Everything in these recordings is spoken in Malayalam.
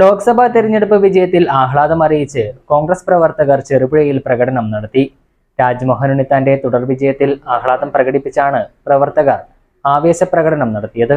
ലോക്സഭാ തെരഞ്ഞെടുപ്പ് വിജയത്തിൽ ആഹ്ലാദം അറിയിച്ച് കോൺഗ്രസ് പ്രവർത്തകർ ചെറുപുഴയിൽ പ്രകടനം നടത്തി. രാജ്മോഹൻ ഉണ്ണിത്താന്റെ തുടർ വിജയത്തിൽ ആഹ്ലാദം പ്രകടിപ്പിച്ചാണ് പ്രവർത്തകർ ആവേശ പ്രകടനം നടത്തിയത്.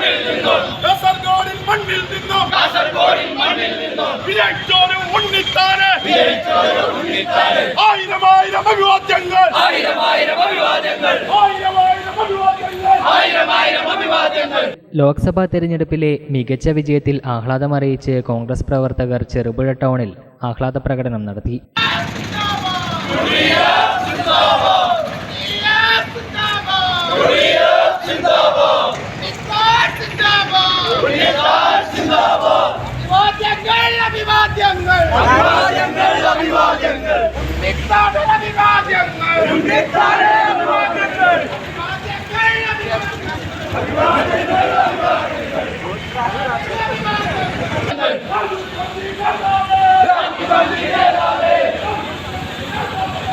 മണ്ണിൽ നിന്നോ. കാസർഗോഡിൻ മണ്ണിൽ നിന്നോ. കാസർഗോഡിൻ മണ്ണിൽ നിന്നോ. വിജയിച്ചോരു ഉണ്ണിത്താനെ. വിജയിച്ചോരു ഉണ്ണിത്താനെ. ആയിരം ആയിരം അഭിവാദ്യങ്ങൾ. ആയിരം ആയിരം അഭിവാദ്യങ്ങൾ. ആയിരം ആയിരം അഭിവാദ്യങ്ങൾ. ആയിരം ആയിരം അഭിവാദ്യങ്ങൾ. ലോക്സഭാ തെരഞ്ഞെടുപ്പിലെ മികച്ച വിജയത്തിൽ ആഹ്ലാദം അറിയിച്ച് കോൺഗ്രസ് പ്രവർത്തകർ ചെറുപുഴ ടൗണിൽ ആഹ്ലാദ പ്രകടനം നടത്തി.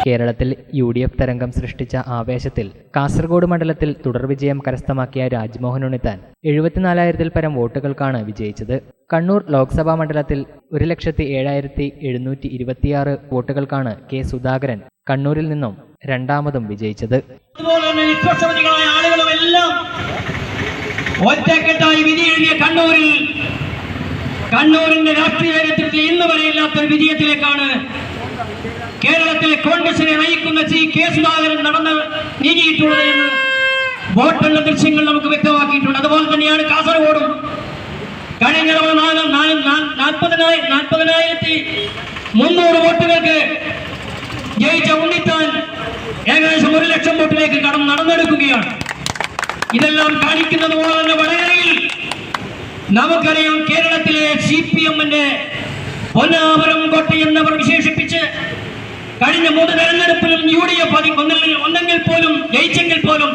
കേരളത്തിൽ യു ഡി എഫ് തരംഗം സൃഷ്ടിച്ച ആവേശത്തിൽ കാസർഗോഡ് മണ്ഡലത്തിൽ തുടർവിജയം കരസ്ഥമാക്കിയ രാജ്മോഹൻ ഉണ്ണിത്താൻ എഴുപത്തിനാലായിരത്തിൽ പരം വോട്ടുകൾക്കാണ് വിജയിച്ചത്. കണ്ണൂർ ലോക്സഭാ മണ്ഡലത്തിൽ ഒരു ലക്ഷത്തി ഏഴായിരത്തി എഴുന്നൂറ്റി ഇരുപത്തിയാറ് വോട്ടുകൾക്കാണ് കെ സുധാകരൻ കണ്ണൂരിൽ നിന്നും രണ്ടാമതും വിജയിച്ചത്. ഒറ്റക്കെട്ടായി വിധി എഴുതിയ കണ്ണൂരിൽ കണ്ണൂരിന്റെ രാഷ്ട്രീയ ചരിത്രത്തിൽ ഇന്ന് വരെ ഇല്ലാത്തൊരു വിജയത്തിലേക്കാണ് കേരളത്തിലെ കോൺഗ്രസിനെ നയിക്കുന്ന ശ്രീ കെ സുധാകരൻ നടന്ന് നീങ്ങിയിട്ടുള്ളത് എന്ന് വോട്ടെണ്ണ ദൃശ്യങ്ങൾ നമുക്ക് വ്യക്തമാക്കിയിട്ടുണ്ട്. അതുപോലെ തന്നെയാണ് കാസർഗോഡും. കഴിഞ്ഞ നാല് നാൽപ്പതിനായിരത്തി മുന്നൂറ് വോട്ടുകൾക്ക് ജയിച്ച ഉണ്ണിത്താൻ ഏകദേശം ഒരു ലക്ഷം വോട്ടിലേക്ക് കടം നടന്നെടുക്കുകയാണ്. ഇതെല്ലാം കാണിക്കുന്നത് പോലെ തന്നെ വടകരയിൽ നമുക്കറിയാം കേരളത്തിലെ സി പി എമ്മിന്റെ പൊന്നാപുരം കോട്ട എന്നവർ വിശേഷിപ്പിച്ച് കഴിഞ്ഞ മൂന്ന് തെരഞ്ഞെടുപ്പിലും യു ഡി എഫ് ഒന്നെങ്കിൽ പോലും ജയിച്ചെങ്കിൽ പോലും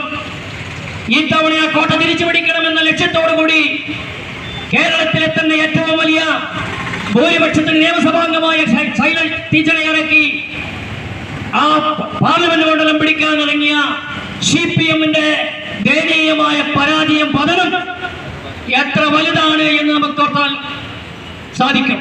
ഈ തവണ ആ കോട്ട തിരിച്ചു പിടിക്കണമെന്ന കൂടി കേരളത്തിലെ തന്നെ ഏറ്റവും വലിയ ഭൂരിപക്ഷത്തിന് നിയമസഭാംഗമായ ശൈലജ ടീച്ചറെ ഇറക്കി ആ പാർലമെന്റ് മണ്ഡലം പിടിക്കാൻ ഇറങ്ങിയ സി പി എമ്മിന്റെ ദയനീയമായ പരാജയം പതനം എത്ര വലുതാണ് എന്ന് നമുക്ക് ഓർത്താൽ സാധിക്കും.